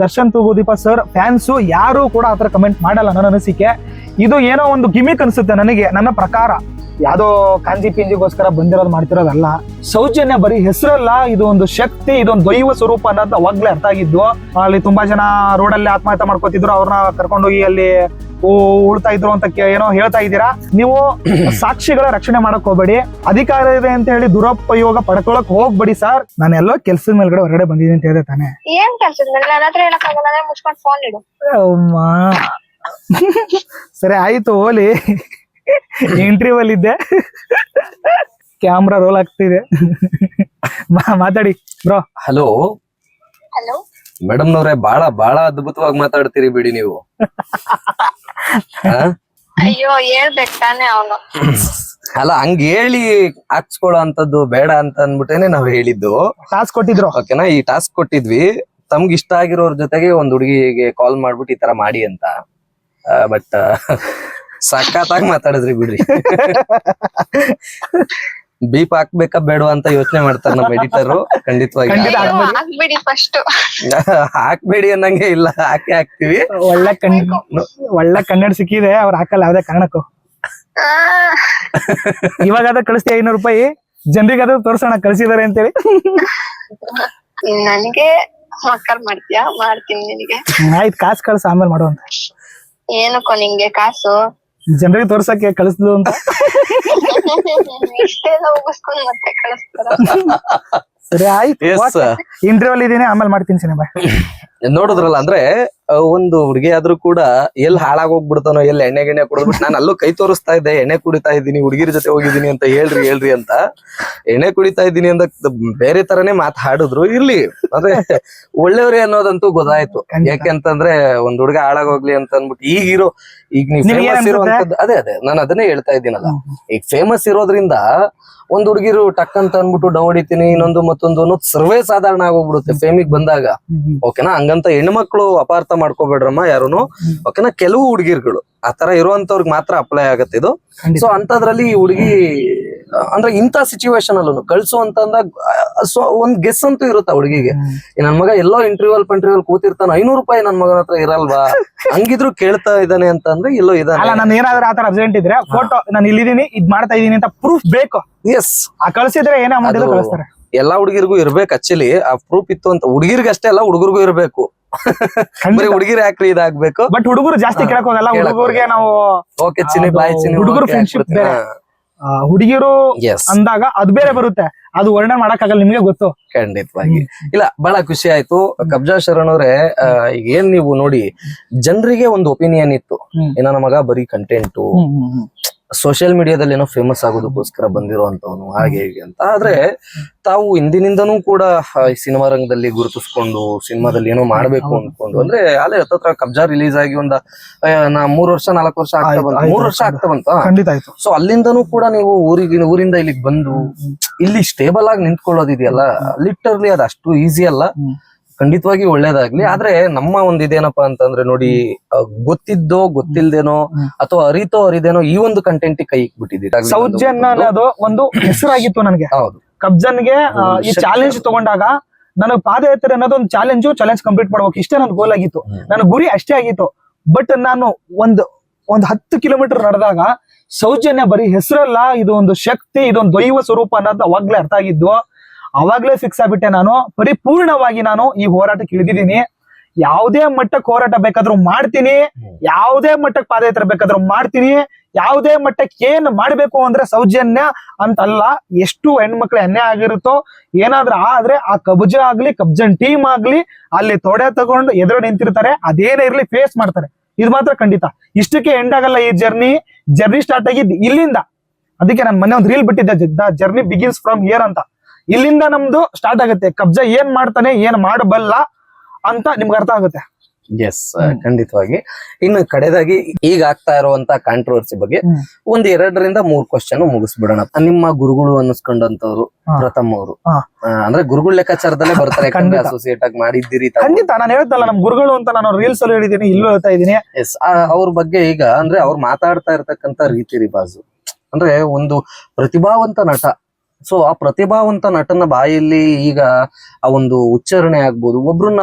Darshan Thoogudeepa sir fans ಯಾರು ಕೂಡ ಆತರ ಕಮೆಂಟ್ ಮಾಡಲ್ಲ ನನ್ನ ಅನಿಸಿಕೆ. ಇದು ಏನೋ ಒಂದು ಗಿಮಿಕ್ ಅನಿಸುತ್ತೆ ನನಗೆ, ನನ್ನ ಪ್ರಕಾರ. ಯಾವ್ದೋ ಕಾಂಜಿ ಪಿಂಜಿಗೋಸ್ಕರ ಬಂದಿರೋದು ಮಾಡ್ತಿರೋದಲ್ಲ. ಸೌಜನ್ಯ ಬರೀ ಹೆಸರಲ್ಲ ಇದು ಒಂದು ಶಕ್ತಿ ಇದೊಂದು ದೈವ ಸ್ವರೂಪ ಅನ್ನೋದು ಅವಾಗ್ಲೇ ಅರ್ಥ ಆಗಿದ್ದು ಅಲ್ಲಿ ತುಂಬಾ ಜನ ರೋಡಲ್ಲಿ ಆತ್ಮಹತ್ಯೆ ಮಾಡ್ಕೋತಿದ್ರು ಅವ್ರನ್ನ ಕರ್ಕೊಂಡೋಗಿ ಅಲ್ಲಿ ಉಳ್ತಾ ಇದ್ರು ಅಂತ ಕೇ- ಏನೋ ಹೇಳ್ತಾ ಇದ್ದೀರಾ? ನೀವು ಸಾಕ್ಷಿಗಳ ರಕ್ಷಣೆ ಮಾಡಕ್ ಹೋಗ್ಬೇಡಿ. ಅಧಿಕಾರ ಇದೆ ಅಂತ ಹೇಳಿ ದುರುಪಯೋಗ ಪಡ್ಕೊಳಕ್ ಹೋಗ್ಬೇಡಿ ಸರ್. ನಾನೆಲ್ಲೋ ಕೆಲ್ಸದ ಮೇಲ್ಗಡೆ ಹೊರಗಡೆ ಬಂದಿದ್ದೀನಿ ಅಂತ ಹೇಳಿದೆ ತಾನೆ. ಏನ್ ಕೆಲ್ಸದ ಮೇಲೆ ನನ್ನ ಹತ್ರ ಹೇಳಕ್ ಆಗಲ್ಲ ಅಂದ್ರೆ ಮುಚ್ಕೊಂಡ್ ಫೋನ್ ಇಡು. ಅಮ್ಮ. ಸರಿ ಆಯ್ತು ಓಲಿ ಇಂಟರ್ವ್ಯೂ ಅಲ್ಲಿ ಇದ್ದೆ ಕ್ಯಾಮ್ರಾ ರೋಲ್ ಆಗ್ತಿದೆ. ಮಾತಾಡಿ ಬ್ರೋ ಹಲೋ ಹಲೋ ಮೇಡಮ್ ನವ್ರೆ ಬಾಳ ಬಹಳ ಅದ್ಭುತವಾಗಿ ಮಾತಾಡ್ತೀರಿ ಬಿಡಿ ನೀವು? ಅಯ್ಯೋ ಹೇಳ್ಬೇಕ್ ತಾನೇ ಅವನು. ಅಲ್ಲ ಹಂಗ ಹೇಳಿ ಹಾಕ್ಸ್ಕೊಳ್ಳೋ ಅಂತದ್ದು ಬೇಡ ಅಂತ ಅಂದ್ಬಿಟ್ಟೇನೆ ನಾವ್ ಹೇಳಿದ್ದು. ಟಾಸ್ಕ್ ಕೊಟ್ಟಿದ್ರು. ಓಕೆನಾ ಈ ಟಾಸ್ಕ್ ಕೊಟ್ಟಿದ್ವಿ. ತಮ್ಗೆ ಇಷ್ಟ ಆಗಿರೋರ್ ಜೊತೆಗೆ ಒಂದ್ ಹುಡುಗಿಗೆ ಕಾಲ್ ಮಾಡ್ಬಿಟ್ಟು ಈ ತರ ಮಾಡಿ ಅಂತ. ಬಟ್ ಸಖತ್ತಾಗಿ ಮಾತಾಡಿದ್ರಿ ಬಿಡ್ರಿ. ಬೀಪ್ ಹಾಕ್ಬೇಕಾ ಬೇಡವಾ ಅಂತ ಯೋಚನೆ ಮಾಡ್ತಾರೆ ನಮ್ಮ ಎಡಿಟರ್ ಖಂಡಿತವಾಗಿ. ಖಂಡಿತ. ಫಸ್ಟ್ ಹಾಕ್ಬೇಡಿ. ಅನ್ನಂಗೆ ಇಲ್ಲ ಹಾಕಿ ಹಾಕ್ತಿವಿ. ಒಳ್ಳೆ ಕಣ್ ಒಳ್ಳೆ ಕನ್ನಡ ಸಿಕ್ಕಿದೆ ಅವ್ರ ಹಾಕಲ್ಲ ಯಾವ್ದೇ ಕಾರಣಕ್ಕೂ. ಇವಾಗ ಅದ ಕಳಿಸ್ತಿ ಐನೂರು ರೂಪಾಯಿ? ಜನರಿಗೆ ಅದ ತೋರ್ಸೋಣ ಕಳ್ಸಿದಾರೆ ಅಂತೇಳಿ. ನನ್ಗೆ ಮಕ್ಕಳ್ ಮಾಡ್ತೀಯಾ? ಮಾಡ್ತೀನಿ ನಿನಗೆ. ಆಯ್ತು ಕಾಸು ಕಳ್ಸ ಆಮೇಲೆ ಮಾಡುವಂತ ಏನಕ್ಕೋ ನಿಂಗೆ ಕಾಸು. ಜನರಿಗೆ ತೋರ್ಸಕ್ಕೆ ಕಳಿಸ್ದು ಅಂತ. ಇಷ್ಟೆಲ್ಲ ಉಗಿಸ್ಕೊಂಡ್ ಮತ್ತೆ ಕಳಿಸ್ತಾರ. ಸರಿ ಆಯ್ತು. ಇಂಟರ್ವಲ್ ಇಂಟರ್ವ್ಯೂ ಇದೀನಿ ಆಮೇಲೆ ಮಾಡ್ತೀನಿ ಸಿನಿಮಾ ನೋಡಿದ್ರಲ್ಲ ಅಂದ್ರೆ ಒಂದು ಹುಡುಗಿ ಆದ್ರೂ ಕೂಡ ಎಲ್ಲಿ ಹಾಳಾಗೋಗ್ಬಿಡ್ತಾನೋ ಎಲ್ಲಿ ಎಣ್ಣೆ ಗಿಣ್ಣೆ ಕುಡಿದ್ಬಿಟ್ಟು ನಾನು ಅಲ್ಲೂ ಕೈ ತೋರಿಸ್ತಾ ಇದ್ದೆ ಎಣ್ಣೆ ಕುಡಿತಾ ಇದ್ದೀನಿ ಹುಡುಗಿರ ಜೊತೆ ಹೋಗಿದ್ದೀನಿ ಅಂತ ಹೇಳ್ರಿ ಹೇಳ್ರಿ ಅಂತ. ಎಣ್ಣೆ ಕುಡಿತಾ ಇದ್ದೀನಿ ಅಂತ ಬೇರೆ ತರನೇ ಮಾತಾಡಿದ್ರು ಇರ್ಲಿ. ಅಂದ್ರೆ ಒಳ್ಳೆಯವ್ರೆ ಅನ್ನೋದಂತೂ ಗೊತ್ತಾಯ್ತು. ಯಾಕೆಂತಂದ್ರೆ ಒಂದ್ ಹುಡುಗ ಹಾಳಾಗೋಗ್ಲಿ ಅಂತ ಅಂದ್ಬಿಟ್ಟು ಈಗಿರೋ ಈಗ ನೀವು ಫೇಮಸ್ ಇರುವಂತದ್ದು ಅದೇ ಅದೇ ನಾನು ಅದನ್ನೇ ಹೇಳ್ತಾ ಇದ್ದೀನಲ್ಲ. ಈಗ ಫೇಮಸ್ ಇರೋದ್ರಿಂದ ಒಂದ್ ಹುಡುಗಿರು ಟಕ್ ಅಂತ ಅನ್ಬಿಟ್ಟು ಡೌನ್ ಹೊಡಿತೀನಿ ಇನ್ನೊಂದು ಮತ್ತೊಂದು ಅನ್ನೋದು ಸರ್ವೇ ಸಾಧಾರಣ ಆಗೋಗ್ಬಿಡುತ್ತೆ ಫೇಮಿಗೆ ಬಂದಾಗ. ಓಕೆನಾ? ಹಂಗಂತ ಹೆಣ್ಮಕ್ಳು ಅಪಾರ್ಥ ಮಾಡ್ಕೋಬೇಡ್ರಮ್ಮ ಯಾರುನು. ಓಕೆನಾ? ಕೆಲವು ಹುಡುಗಿರ್ಗಳು ಆತರ ಇರುವಂತವ್ರಿಗೆ ಮಾತ್ರ ಅಪ್ಲೈ ಆಗತ್ತೆ ಇದು. ಸೊ ಅಂತದ್ರಲ್ಲಿ ಈ ಹುಡುಗಿ ಅಂದ್ರೆ ಇಂಥ ಸಿಚುವೇಶನ್ ಅಲ್ಲೂ ಕಳ್ಸು ಅಂತ ಸೊ ಒಂದ್ ಗೆಸ್ ಅಂತೂ ಇರುತ್ತೆ ಹುಡುಗಿಗೆ? ನನ್ ಮಗ ಎಲ್ಲೋ ಇಂಟರ್ವ್ಯೂ ಪಂಟ್ರಿವಲ್ ಕೂತಿರ್ತಾನ ಐನೂರು ರೂಪಾಯಿ ನನ್ ಮಗನ ಹತ್ರ ಇರಲ್ವಾ? ಹಂಗಿದ್ರು ಕೇಳ್ತಾ ಇದ್ದಾನೆ ಅಂತ ಅಂದ್ರೆ ಇಲ್ಲೋ ಅಲ್ಲ ಇದಾನೆ ನಾನು ಏನಾದ್ರೂ ಆತರ ಅರ್ಜೆಂಟ್ ಇದ್ರೆ ಫೋಟೋ ನಾನು ಇಲ್ಲಿದ್ದೀನಿ ಇದ್ ಮಾಡ್ತಾ ಇದೀನಿ ಅಂತ ಪ್ರೂಫ್ ಬೇಕು. ಎಸ್ ಆ ಕಳ್ಸಿದ್ರೆ ಏನೇ ಅಮೌಂಟ್ ಕಳಿಸ್ತಾರೆ. ಎಲ್ಲಾ ಹುಡುಗಿರ್ಗೂ ಇರ್ಬೇಕು ಆಕ್ಚುಲಿ ಆ ಪ್ರೂಫ್ ಇತ್ತು ಅಂತ ಹುಡುಗಿರ್ಗೆ ಅಷ್ಟೇ ಅಲ್ಲ ಹುಡುಗರಿಗೂ ಇರ್ಬೇಕು. ಬರೀ ಹುಡುಗಿರ್ ಯಾಕ್ರಿ ಇದಾಗ್ಬೇಕು? ಬಟ್ ಹುಡುಗರು ಜಾಸ್ತಿ ಹಾ, ಕೇಳಕ್ ಹೋಗಲ್ಲ ಹುಡುಗರಿಗೆ ನಾವು ಓಕೆ ಚಿನಿ ಬಾಯ್ ಚಿನಿ ಹುಡುಗರು. ಹುಡುಗಿರು ಅಂದಾಗ ಅದು ಬೇರೆ ಬರುತ್ತೆ. ಅದು ವರ್ಣನೆ ಮಾಡಕ್ಕಾಗಲ್ಲ ನಿಮ್ಗೆ ಗೊತ್ತು. ಖಂಡಿತವಾಗಿ. ಇಲ್ಲ ಬಹಳ ಖುಷಿ ಆಯ್ತು. ಕಬ್ಜಾ ಶರಣ್ ಅವ್ರೆ ಆ, ಈಗ ಏನ್ ನೀವು ನೋಡಿ ಜನರಿಗೆ ಒಂದು ಒಪಿನಿಯನ್ ಇತ್ತು. ಏನ ನಮಗ ಮಗ ಬರೀ ಕಂಟೆಂಟ್ ಸೋಷಿಯಲ್ ಮೀಡಿಯಾದಲ್ಲಿ ಏನೋ ಫೇಮಸ್ ಆಗೋದಕ್ಕೋಸ್ಕರ ಬಂದಿರುವಂತವನು ಹಾಗೆ ಹೀಗೆ ಅಂತ. ಆದ್ರೆ ತಾವು ಹಿಂದಿನಿಂದನೂ ಕೂಡ ಈ ಸಿನಿಮಾ ರಂಗದಲ್ಲಿ ಗುರುತಿಸ್ಕೊಂಡು ಸಿನಿಮಾದಲ್ಲಿ ಏನೋ ಮಾಡ್ಬೇಕು. ಅನ್ಕೊಂಡು ಅಂದ್ರೆ ಅಲ್ಲೇ ಹತ್ತತ್ರ ಕಬ್ಜಾ ರಿಲೀಸ್ ಆಗಿ ಒಂದ ನಾ ಮೂರ್ ವರ್ಷ ನಾಲ್ಕು ವರ್ಷ ಆಗ್ತಾ ಬಂತ. ಮೂರ್ ವರ್ಷ. ಆಗ್ತಾ ಬಂತ ಖಂಡಿತ ಆಯ್ತು. ಸೊ ಅಲ್ಲಿಂದನೂ ಕೂಡ ನೀವು ಊರಿಗೆ ಊರಿಂದ ಇಲ್ಲಿಗೆ ಬಂದು ಇಲ್ಲಿ ಸ್ಟೇಬಲ್ ಆಗಿ ನಿಂತ್ಕೊಳ್ಳೋದಿದೆಯಲ್ಲ? ಲಿಟರ್ಲಿ ಅದು ಅಷ್ಟು ಈಸಿ ಅಲ್ಲ. ಖಂಡಿತವಾಗಿ ಒಳ್ಳೇದಾಗ್ಲಿ. ಆದ್ರೆ ನಮ್ಮ ಒಂದ್ ಇದೇನಪ್ಪಾ ಅಂತಂದ್ರೆ ನೋಡಿ ಗೊತ್ತಿದ್ದೋ ಗೊತ್ತಿಲ್ದೇನೋ ಅಥವಾ ಅರಿತೋ ಅರಿದೇನೋ ಈ ಒಂದು ಕಂಟೆಂಟ್ ಕೈ ಇಕ್ಬಿಟ್ಟಿದ್ದೀರಿ. ಸೌಜನ್ಯ ಅನ್ನೋದು ಒಂದು ಹೆಸರಾಗಿತ್ತು ನನಗೆ. ಹೌದು. ಕಬ್ಜನ್ಗೆ ಈ ಚಾಲೆಂಜ್ ತಗೊಂಡಾಗ ನನಗೆ ಪಾದಯಾತ್ರೆ ಅನ್ನೋದು ಒಂದು ಚಾಲೆಂಜ್ ಚಾಲೆಂಜ್ ಕಂಪ್ಲೀಟ್ ಮಾಡ್ಬೇಕು. ಇಷ್ಟೇ ನನ್ನ ಗೋಲ್ ಆಗಿತ್ತು. ನನ್ನ ಗುರಿ ಅಷ್ಟೇ ಆಗಿತ್ತು. ಬಟ್ ನಾನು ಒಂದು ಒಂದ್ ಹತ್ತು ಕಿಲೋಮೀಟರ್ ನಡೆದಾಗ ಸೌಜನ್ಯ ಬರೀ ಹೆಸರಲ್ಲ ಇದು ಒಂದು ಶಕ್ತಿ ಇದೊಂದು ದೈವ ಸ್ವರೂಪ ಅನ್ನೋದು ಅವಾಗ್ಲೇ ಅರ್ಥ ಆಗಿದ್ದು ಅವಾಗ್ಲೇ ಫಿಕ್ಸ್ ಆಗ್ಬಿಟ್ಟೆ ನಾನು. ಪರಿಪೂರ್ಣವಾಗಿ ನಾನು ಈ ಹೋರಾಟಕ್ಕೆ ಇಳಿದಿದ್ದೀನಿ. ಯಾವುದೇ ಮಟ್ಟಕ್ಕೆ ಹೋರಾಟ ಬೇಕಾದ್ರೂ ಮಾಡ್ತೀನಿ. ಯಾವುದೇ ಮಟ್ಟಕ್ಕೆ ಪಾದಯಾತ್ರೆ ಬೇಕಾದ್ರೂ ಮಾಡ್ತೀನಿ. ಯಾವುದೇ ಮಟ್ಟಕ್ಕೆ ಏನ್ ಮಾಡ್ಬೇಕು ಅಂದ್ರೆ ಸೌಜನ್ಯ ಅಂತಲ್ಲ. ಎಷ್ಟು ಹೆಣ್ಮಕ್ಳು ಅನ್ಯಾಯ ಆಗಿರುತ್ತೋ, ಏನಾದ್ರೂ ಆದ್ರೆ ಆ ಕಬ್ಜ ಆಗ್ಲಿ, ಕಬ್ಜನ್ ಟೀಮ್ ಆಗ್ಲಿ, ಅಲ್ಲಿ ತೊಡೆ ತಗೊಂಡು ಎದುರು ನಿಂತಿರ್ತಾರೆ. ಅದೇನೇ ಇರ್ಲಿ ಫೇಸ್ ಮಾಡ್ತಾರೆ. ಇದು ಮಾತ್ರ ಖಂಡಿತ. ಇಷ್ಟಕ್ಕೆ ಎಂಡ್ ಆಗಲ್ಲ ಈ ಜರ್ನಿ ಜರ್ನಿ ಸ್ಟಾರ್ಟ್ ಆಗಿದ್ದು ಇಲ್ಲಿಂದ. ಅದಕ್ಕೆ ನಾನು ಮೊನ್ನೆ ಒಂದು ರೀಲ್ ಬಿಟ್ಟಿದ್ದೆ. ಜರ್ನಿ ಬಿಗಿನ್ಸ್ ಫ್ರಮ್ ಹಿಯರ್ ಅಂತ. ಇಲ್ಲಿಂದ ನಮ್ದು ಸ್ಟಾರ್ಟ್ ಆಗುತ್ತೆ. ಕಬ್ಜ ಏನ್ ಮಾಡ್ತಾನೆ ಏನ್ ಮಾಡಬಲ್ಲ ಅಂತ ನಿಮ್ಗೆ ಅರ್ಥ ಆಗುತ್ತೆ. ಎಸ್ ಖಂಡಿತವಾಗಿ. ಇನ್ನು ಕಡೆದಾಗಿ ಈಗ ಆಗ್ತಾ ಇರುವಂತ ಕಾಂಟ್ರವರ್ಸಿ ಬಗ್ಗೆ. ಒಂದ್ ಎರಡರಿಂದ ಮೂರ್ ಕ್ವಶನ್ ಮುಗಿಸ್ಬಿಡೋಣ. ನಿಮ್ಮ ಗುರುಗಳು ಅನ್ನಿಸ್ಕೊಂಡಂತವ್ರು ಪ್ರಥಮ ಅವರು ಅಂದ್ರೆ ಗುರುಗಳ ಲೆಕ್ಕಾಚಾರದಲ್ಲೇ ಬರ್ತಾರೆ ಯಾಕಂದ್ರೆ. ಅಸೋಸಿಯೇಟ್ ಆಗಿ ಮಾಡಿದ್ದೀರಿ. ಖಂಡಿತ ನಾನು ಹೇಳ್ತಲ್ಲ ನಮ್ ಗುರುಗಳು ಅಂತ ನಾನು ರೀಲ್ಸ್ ಅಲ್ಲಿ ಹೇಳಿದೀನಿ ಇಲ್ಲೂ ಹೇಳ್ತಾ ಇದೀನಿ. ಎಸ್ ಅವ್ರ ಬಗ್ಗೆ ಈಗ ಅಂದ್ರೆ ಅವ್ರು ಮಾತಾಡ್ತಾ ಇರ್ತಕ್ಕಂತ ರೀತಿ ರಿಬಾಜು ಅಂದ್ರೆ ಒಂದು ಪ್ರತಿಭಾವಂತ ನಟ ಸೊ ಆ ಪ್ರತಿಭಾವಂತ ನಟನ ಬಾಯಲ್ಲಿ ಈಗ ಆ ಒಂದು ಉಚ್ಚಾರಣೆ ಆಗ್ಬೋದು, ಒಬ್ರನ್ನ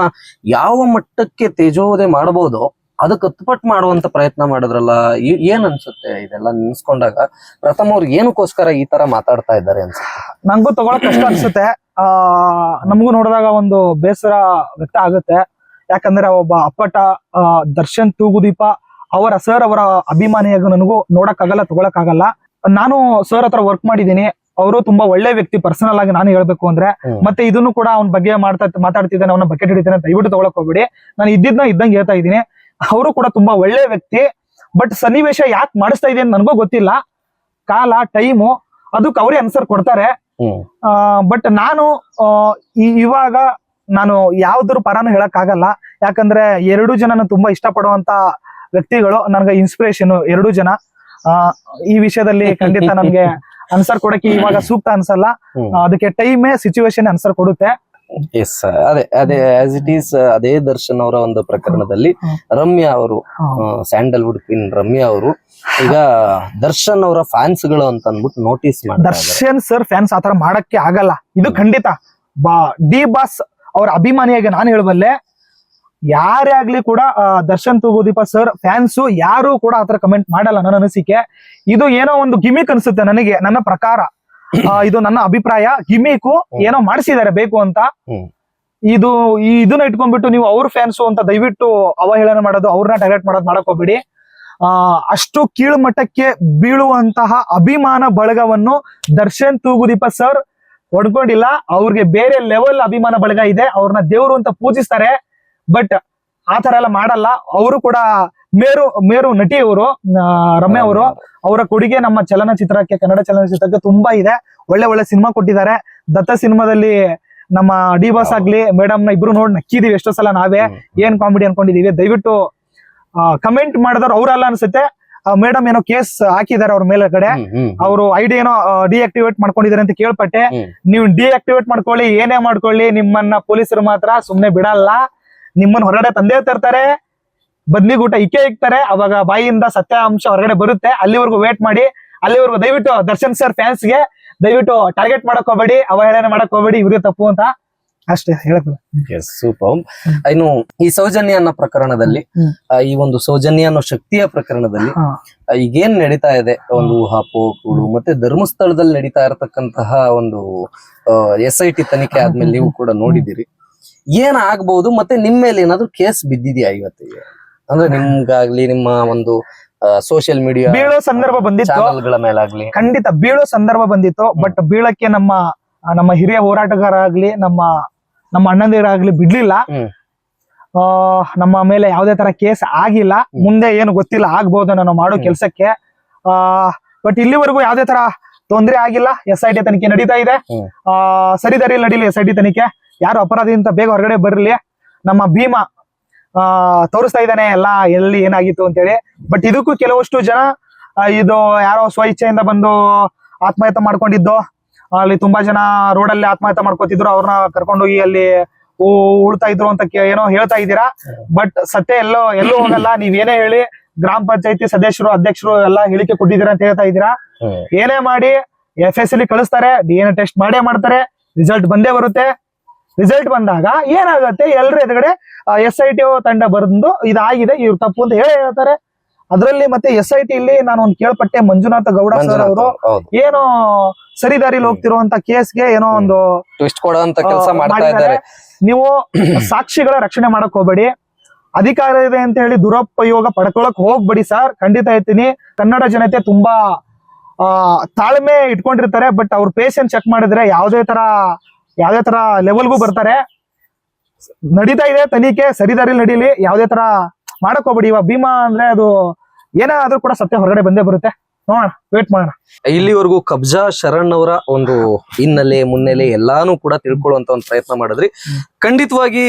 ಯಾವ ಮಟ್ಟಕ್ಕೆ ತೇಜೋವಧೆ ಮಾಡಬಹುದು ಅದಕ್ಕೆ ಕತ್ಪಟ್ ಮಾಡುವಂತ ಪ್ರಯತ್ನ ಮಾಡಿದ್ರಲ್ಲ ಏನ್ ಅನ್ಸುತ್ತೆ ಇದೆಲ್ಲ ನೆನ್ಸ್ಕೊಂಡಾಗ? ಪ್ರಥಮ ಅವ್ರು ಏನಕ್ಕೋಸ್ಕರ ಈ ತರ ಮಾತಾಡ್ತಾ ಇದ್ದಾರೆ ಅನ್ಸುತ್ತೆ? ನಂಗೂ ತಗೊಳಕ್ ಕಷ್ಟ ಅನ್ಸುತ್ತೆ. ಆ, ನಮಗೂ ನೋಡಿದಾಗ ಒಂದು ಬೇಸರ ವ್ಯಕ್ತ ಆಗುತ್ತೆ. ಯಾಕಂದ್ರೆ ಒಬ್ಬ ಅಪ್ಪಟ ದರ್ಶನ್ ತೂಗುದೀಪ ಅವರ ಸರ್ ಅವರ ಅಭಿಮಾನಿಯಾಗ ನನಗೂ ನೋಡಕ್ ಆಗಲ್ಲ ತಗೊಳಕ್ ಆಗಲ್ಲ ನಾನು ಸರ್ ಹತ್ರ ವರ್ಕ್ ಮಾಡಿದೀನಿ ಅವರು ತುಂಬಾ ಒಳ್ಳೆ ವ್ಯಕ್ತಿ ಪರ್ಸನಲ್ ಆಗಿ ನಾನು ಹೇಳ್ಬೇಕು ಅಂದ್ರೆ ಮತ್ತೆ ಇದನ್ನು ಕೂಡ ಅವ್ನ ಬಗ್ಗೆ ಮಾಡ್ತಾ ಮಾತಾಡ್ತಿದ್ದಾನೆ ಅವನ ಬಕೆಟ್ ಹಿಡಿತಾನೆ ದಯವಿಟ್ಟು ತಗೊಳಕ್ ಹೋಗ್ಬೇಡಿ. ನಾನು ಇದ್ದಿದ್ನ ಇದ್ದಂಗೆ ಹೇಳ್ತಾ ಇದ್ದೀನಿ. ಅವರು ಕೂಡ ತುಂಬಾ ಒಳ್ಳೆ ವ್ಯಕ್ತಿ ಬಟ್ ಸನ್ನಿವೇಶ ಯಾಕೆ ಮಾಡಿಸ್ತಾ ಇದೆ ಅಂತ ನನಗೂ ಗೊತ್ತಿಲ್ಲ. ಕಾಲ ಟೈಮು ಅದಕ್ಕೆ ಅವರೇ ಆನ್ಸರ್ ಕೊಡ್ತಾರೆ. ಬಟ್ ನಾನು ಇವಾಗ ನಾನು ಯಾವ್ದ್ರ ಪರಾನು ಹೇಳಕ್ ಆಗಲ್ಲ ಯಾಕಂದ್ರೆ ಎರಡು ಜನನ ತುಂಬಾ ಇಷ್ಟಪಡುವಂತ ವ್ಯಕ್ತಿಗಳು ನನಗೆ ಇನ್ಸ್ಪಿರೇಷನ್ ಎರಡು ಜನ. ಈ ವಿಷಯದಲ್ಲಿ ಖಂಡಿತ ನನ್ಗೆ ಆನ್ಸರ್ ಕೊಡಕ್ಕೆ ಇವಾಗ ಸೂಕ್ತ ಅನ್ಸಲ್ಲ. ಅದಕ್ಕೆ ಟೈಮೇ ಸಿಚುವೇಶನ್ ಆನ್ಸರ್ ಕೊಡುತ್ತೆ. ಎಸ್ ಅದೇ ಅದೇ ಆಸ್ ಇಟ್ ಈಸ್ ಅದೇ ದರ್ಶನ್ ಅವರ ಒಂದು ಪ್ರಕರಣದಲ್ಲಿ. ರಮ್ಯಾ ಅವರು ಸ್ಯಾಂಡಲ್ವುಡ್ ಕ್ವೀನ್ ರಮ್ಯಾ ಅವರು ಈಗ ದರ್ಶನ್ ಅವರ ಫ್ಯಾನ್ಸ್ಗಳು ಅಂತ ಅಂದ್ಬಿಟ್ಟು ನೋಟಿಸ್ ಮಾಡಿ ದರ್ಶನ್ ಸರ್ ಫ್ಯಾನ್ಸ್ ಆತರ ಮಾಡಕ್ಕೆ ಆಗಲ್ಲ. ಇದು ಖಂಡಿತ. ಬಾ ಡಿ ಬಾಸ್ ಅವರ ಅಭಿಮಾನಿಯಾಗಿ ನಾನು ಹೇಳಬಲ್ಲೆ ಯಾರೇ ಆಗ್ಲಿ ಕೂಡ ದರ್ಶನ್ ತೂಗುದೀಪ ಸರ್ ಫ್ಯಾನ್ಸ್ ಯಾರು ಕೂಡ ಆತರ ಕಮೆಂಟ್ ಮಾಡಲ್ಲ ನನ್ನ ಅನಿಸಿಕೆ. ಇದು ಏನೋ ಒಂದು ಗಿಮಿಕ್ ಅನ್ಸುತ್ತೆ ನನಗೆ ನನ್ನ ಪ್ರಕಾರ. ಇದು ನನ್ನ ಅಭಿಪ್ರಾಯ. ಗಿಮಿಕು ಏನೋ ಮಾಡಿಸಿದ್ದಾರೆ ಬೇಕು ಅಂತ. ಇದು ಈ ಇದನ್ನ ಇಟ್ಕೊಂಡ್ಬಿಟ್ಟು ನೀವು ಅವ್ರ ಫ್ಯಾನ್ಸ್ ಅಂತ ದಯವಿಟ್ಟು ಅವಹೇಳನ ಮಾಡೋದು ಅವ್ರನ್ನ ಟಾರ್ಗೆಟ್ ಮಾಡೋದು ಮಾಡಕ್ ಹೋಗ್ಬೇಡಿ. ಆ ಅಷ್ಟು ಕೀಳುಮಟ್ಟಕ್ಕೆ ಬೀಳುವಂತಹ ಅಭಿಮಾನ ಬಳಗವನ್ನು ದರ್ಶನ್ ತೂಗುದೀಪ ಸರ್ ಹೊಡ್ಕೊಂಡಿಲ್ಲ. ಅವ್ರಿಗೆ ಬೇರೆ ಲೆವೆಲ್ ಅಭಿಮಾನ ಬಳಗ ಇದೆ. ಅವ್ರನ್ನ ದೇವರು ಅಂತ ಪೂಜಿಸ್ತಾರೆ. ಬಟ್ ಆ ತರ ಎಲ್ಲ ಮಾಡಲ್ಲ. ಅವರು ಕೂಡ ಮೇರು ಮೇರು ನಟಿ ಅವರು ರಮ್ಯ ಅವರು. ಅವರ ಕೊಡುಗೆ ನಮ್ಮ ಚಲನಚಿತ್ರಕ್ಕೆ ಕನ್ನಡ ಚಲನಚಿತ್ರಕ್ಕೆ ತುಂಬಾ ಇದೆ. ಒಳ್ಳೆ ಒಳ್ಳೆ ಸಿನಿಮಾ ಕೊಟ್ಟಿದ್ದಾರೆ. ದತ್ತ ಸಿನಿಮಾದಲ್ಲಿ ನಮ್ಮ ಡಿ ಬಾಸ್ ಆಗ್ಲಿ ಮೇಡಮ್ನ ಇಬ್ರು ನೋಡಿ ನಕ್ಕಿದೀವಿ ಎಷ್ಟೋ ಸಲ ನಾವೇ. ಏನ್ ಕಾಮಿಡಿ ಅನ್ಕೊಂಡಿದೀವಿ ದಯವಿಟ್ಟು ಕಮೆಂಟ್ ಮಾಡಿದವ್ರು ಅವರಲ್ಲ ಅನ್ಸುತ್ತೆ. ಮೇಡಮ್ ಏನೋ ಕೇಸ್ ಹಾಕಿದ್ದಾರೆ ಅವ್ರ ಮೇಲೆ ಕಡೆ. ಅವರು ಐಡಿ ಏನೋ ಡಿಆಕ್ಟಿವೇಟ್ ಮಾಡ್ಕೊಂಡಿದ್ದಾರೆ ಅಂತ ಕೇಳ್ಪಟ್ಟೆ. ನೀವು ಡಿಆಕ್ಟಿವೇಟ್ ಮಾಡ್ಕೊಳ್ಳಿ ಏನೇ ಮಾಡ್ಕೊಳ್ಳಿ ನಿಮ್ಮನ್ನ ಪೊಲೀಸರು ಮಾತ್ರ ಸುಮ್ನೆ ಬಿಡಲ್ಲ. ನಿಮ್ಮನ್ನ ಹೊರಗಡೆ ತಂದೆ ತರ್ತಾರೆ ಬದ್ನಿಗೂಟ ಇಕ್ಕೆ ಇಕ್ತಾರೆ ಅವಾಗ ಬಾಯಿಯಿಂದ ಸತ್ಯಾಂಶ ಹೊರಗಡೆ ಬರುತ್ತೆ. ಅಲ್ಲಿವರೆಗೂ ವೇಟ್ ಮಾಡಿ ಅಲ್ಲಿವರೆಗೂ ದಯವಿಟ್ಟು ದರ್ಶನ್ ಸರ್ ಫ್ಯಾನ್ಸ್ಗೆ ದಯವಿಟ್ಟು ಟಾರ್ಗೆಟ್ ಮಾಡಕ್ ಹೋಗ್ಬೇಡಿ ಅವಹೇಳನೆ ಮಾಡಕ್ ಹೋಗ್ಬೇಡಿ ಇವ್ರಿಗೆ ತಪ್ಪು ಅಂತ ಅಷ್ಟೇ super. ಇನ್ನು ಈ ಸೌಜನ್ಯ ಅನ್ನೋ ಪ್ರಕರಣದಲ್ಲಿ ಈ ಒಂದು ಸೌಜನ್ಯ ಅನ್ನೋ ಶಕ್ತಿಯ ಪ್ರಕರಣದಲ್ಲಿ ಈಗೇನ್ ನಡೀತಾ ಇದೆ? ಒಂದು ಊಹಾಪೋಹಗಳು ಮತ್ತೆ ಧರ್ಮಸ್ಥಳದಲ್ಲಿ ನಡೀತಾ ಇರತಕ್ಕಂತಹ ಒಂದು ಎಸ್ ಐ ಟಿ ತನಿಖೆ ಆದ್ಮೇಲೆ ನೀವು ಕೂಡ ನೋಡಿದಿರಿ ಏನ್ ಆಗ್ಬಹುದು ಮತ್ತೆ ನಿಮ್ ಮೇಲೆ ಏನಾದ್ರು ಕೇಸ್ ಬಿದ್ದಿದ್ಯಾ ಇವತ್ತಿಗೆ? ಅಂದ್ರೆ ನಿಮ್ಗಾಗ್ಲಿ ನಿಮ್ಮ ಒಂದು ಸೋಷಿಯಲ್ ಮೀಡಿಯಾ ಬೀಳೋ ಸಂದರ್ಭ ಬಂದಿತ್ತು. ಮೇಲಾಗ್ಲಿ. ಖಂಡಿತ ಬೀಳೋ ಸಂದರ್ಭ ಬಂದಿತ್ತು. ಬಟ್ ಬೀಳಕ್ಕೆ ನಮ್ಮ ನಮ್ಮ ಹಿರಿಯ ಹೋರಾಟಗಾರ ಆಗ್ಲಿ ನಮ್ಮ ನಮ್ಮ ಅಣ್ಣಂದಿರಾಗ್ಲಿ ಬಿಡ್ಲಿಲ್ಲ. ನಮ್ಮ ಮೇಲೆ ಯಾವುದೇ ತರ ಕೇಸ್ ಆಗಿಲ್ಲ. ಮುಂದೆ ಏನು ಗೊತ್ತಿಲ್ಲ ಆಗ್ಬಹುದು ನಾನು ಮಾಡೋ. ಕೆಲ್ಸಕ್ಕೆ. ಆ ಬಟ್ ಇಲ್ಲಿವರೆಗೂ ಯಾವುದೇ ತರ ತೊಂದರೆ ಆಗಿಲ್ಲ ಎಸ್ ಐ ಟಿ ತನಿಖೆ ನಡೀತಾ ಇದೆ. ಆ ಸರಿದಾರಿ ನಡೀಲಿ ಎಸ್ ಐ ಟಿ ತನಿಖೆ. ಯಾರು ಅಪರಾಧಿ ಅಂತ ಬೇಗ ಹೊರಗಡೆ ಬರಲಿ ನಮ್ಮ ಭೀಮಾ ಆ ತೋರಿಸ್ತಾ ಇದ್ದಾನೆ ಎಲ್ಲ ಎಲ್ಲಿ ಏನಾಗಿತ್ತು ಅಂತೇಳಿ. ಬಟ್ ಇದಕ್ಕೂ ಕೆಲವಷ್ಟು ಜನ ಇದು ಯಾರೋ ಸ್ವ ಇಚ್ಛೆಯಿಂದ ಬಂದು ಆತ್ಮಹತ್ಯೆ ಮಾಡ್ಕೊಂಡಿದ್ದು. ಅಲ್ಲಿ ತುಂಬಾ ಜನ ರೋಡಲ್ಲಿ ಆತ್ಮಹತ್ಯೆ ಮಾಡ್ಕೋತಿದ್ರು ಅವ್ರನ್ನ ಕರ್ಕೊಂಡೋಗಿ ಅಲ್ಲಿ ಉಳ್ತಾ ಇದ್ರು ಅಂತ ಏನೋ ಹೇಳ್ತಾ ಇದ್ದೀರಾ. ಬಟ್ ಸತ್ಯ ಎಲ್ಲೋ ಎಲ್ಲೂ ಹೋಗಲ್ಲ ನೀವೇನೇ ಏನೇ ಹೇಳಿ ಗ್ರಾಮ ಪಂಚಾಯತಿ ಸದಸ್ಯರು ಅಧ್ಯಕ್ಷರು ಎಲ್ಲ ಹೇಳಿಕೆ ಕೊಟ್ಟಿದ್ದೀರಾ ಅಂತ ಹೇಳ್ತಾ ಇದ್ದೀರಾ? ಏನೇ ಮಾಡಿ ಎಫ್ ಎಸ್ ಎಲ್ ಕಳಿಸ್ತಾರೆ ಡಿ ಎನ್ ಟೆಸ್ಟ್ ಮಾಡೇ ಮಾಡ್ತಾರೆ ರಿಸಲ್ಟ್ ಬಂದೇ ಬರುತ್ತೆ. ರಿಸಲ್ಟ್ ಬಂದಾಗ ಏನಾಗುತ್ತೆ? ಎಲ್ರ ಎದುರುಗಡೆ ಎಸ್ ಐ ಟಿ ತಂಡ ಬರೆದು ಇದಾಗಿದೆ ಇವ್ರು ತಪ್ಪು ಅಂತ ಹೇಳಿ ಹೇಳ್ತಾರೆ. ಅದರಲ್ಲಿ ಮತ್ತೆ ಎಸ್ ಐ ಟಿ ಇಲ್ಲಿ ನಾನು ಒಂದು ಕೇಳ್ಪಟ್ಟೆ ಮಂಜುನಾಥ ಗೌಡ ಸರ್ ಅವರು ಏನು ಸರಿದಾರಿಲಿ ಹೋಗ್ತಿರುವಂತ ಕೇಸ್ಗೆ ಏನೋ ಒಂದು ಟ್ವಿಸ್ಟ್ ಕೊಡುವಂತ ಕೆಲಸ ಮಾಡ್ತಾ ಇದ್ದಾರೆ. ನೀವು ಸಾಕ್ಷಿಗಳ ರಕ್ಷಣೆ ಮಾಡಕ್ ಹೋಗ್ಬೇಡಿ. ಅಧಿಕಾರ ಇದೆ ಅಂತ ಹೇಳಿ ದುರುಪಯೋಗ ಪಡ್ಕೊಳಕ್ ಹೋಗ್ಬೇಡಿ ಸರ್. ಖಂಡಿತ ಇರ್ತೀನಿ ಕನ್ನಡ ಜನತೆ ತುಂಬಾ, ಆ, ತಾಳ್ಮೆ ಇಟ್ಕೊಂಡಿರ್ತಾರೆ. ಬಟ್ ಅವ್ರ ಪೇಷನ್ಸ್ ಚೆಕ್ ಮಾಡಿದ್ರೆ ಯಾವ್ದೇ ತರ ಯಾವ್ದೇ ತರ ಲೆವೆಲ್ಗೂ ಬರ್ತಾರೆ. ನಡೀತಾ ಇದೆ ತನಿಖೆ. ಸರಿದಾರಿ ನಡೀಲಿ. ಯಾವ್ದೇ ತರ ಮಾಡಕ್ ಹೋಗ್ಬೇಡಿ. ಇವಾಗ ಭೀಮಾ ಅಂದ್ರೆ ಅದು ಏನಾದ್ರೂ ಕೂಡ ಸತ್ಯ ಹೊರಗಡೆ ಬಂದೇ ಬರುತ್ತೆ. ಇಲ್ಲಿವರೆಗೂ ಕಬ್ಜಾ ಶರಣ್ ಅವರ ಒಂದು ಹಿನ್ನೆಲೆ, ಮುನ್ನೆಲೆ ಎಲ್ಲಾನು ಕೂಡ ತಿಳ್ಕೊಳ್ಳುವಂತ ಒಂದು ಪ್ರಯತ್ನ ಮಾಡಿದ್ರಿ. ಖಂಡಿತವಾಗಿ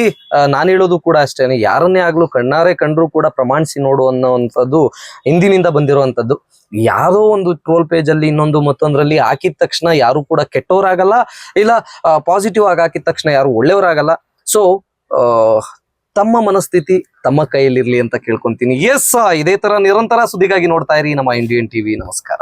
ನಾನು ನಾನ್ ಹೇಳೋದು ಕೂಡ ಅಷ್ಟೇನೆ, ಯಾರನ್ನೇ ಆಗ್ಲೂ ಕಣ್ಣಾರೆ ಕಂಡ್ರು ಕೂಡ ಪ್ರಮಾಣಿಸಿ ನೋಡು ಅನ್ನೋವಂಥದ್ದು ಹಿಂದಿನಿಂದ ಬಂದಿರುವಂತದ್ದು. ಯಾವುದೋ ಒಂದು ಟ್ರೋಲ್ ಪೇಜ್ ಅಲ್ಲಿ ಇನ್ನೊಂದು ಮತ್ತೊಂದ್ರಲ್ಲಿ ಹಾಕಿದ ತಕ್ಷಣ ಯಾರು ಕೂಡ ಕೆಟ್ಟವರಾಗಲ್ಲ, ಇಲ್ಲ ಪಾಸಿಟಿವ್ ಆಗಿ ಹಾಕಿದ ತಕ್ಷಣ ಯಾರು ಒಳ್ಳೆಯವರಾಗಲ್ಲ. ಸೊ ತಮ್ಮ ಮನಸ್ಥಿತಿ ತಮ್ಮ ಕೈಯಲ್ಲಿರ್ಲಿ ಅಂತ ಕೇಳ್ಕೊಂತೀನಿ. ಎಸ್ ಇದೇ ತರ ನಿರಂತರ ಸುದ್ದಿಗಾಗಿ ನೋಡ್ತಾ ಇರಿ ನಮ್ಮ ಇಂಡಿಯನ್ ಟಿವಿ ನಮಸ್ಕಾರ.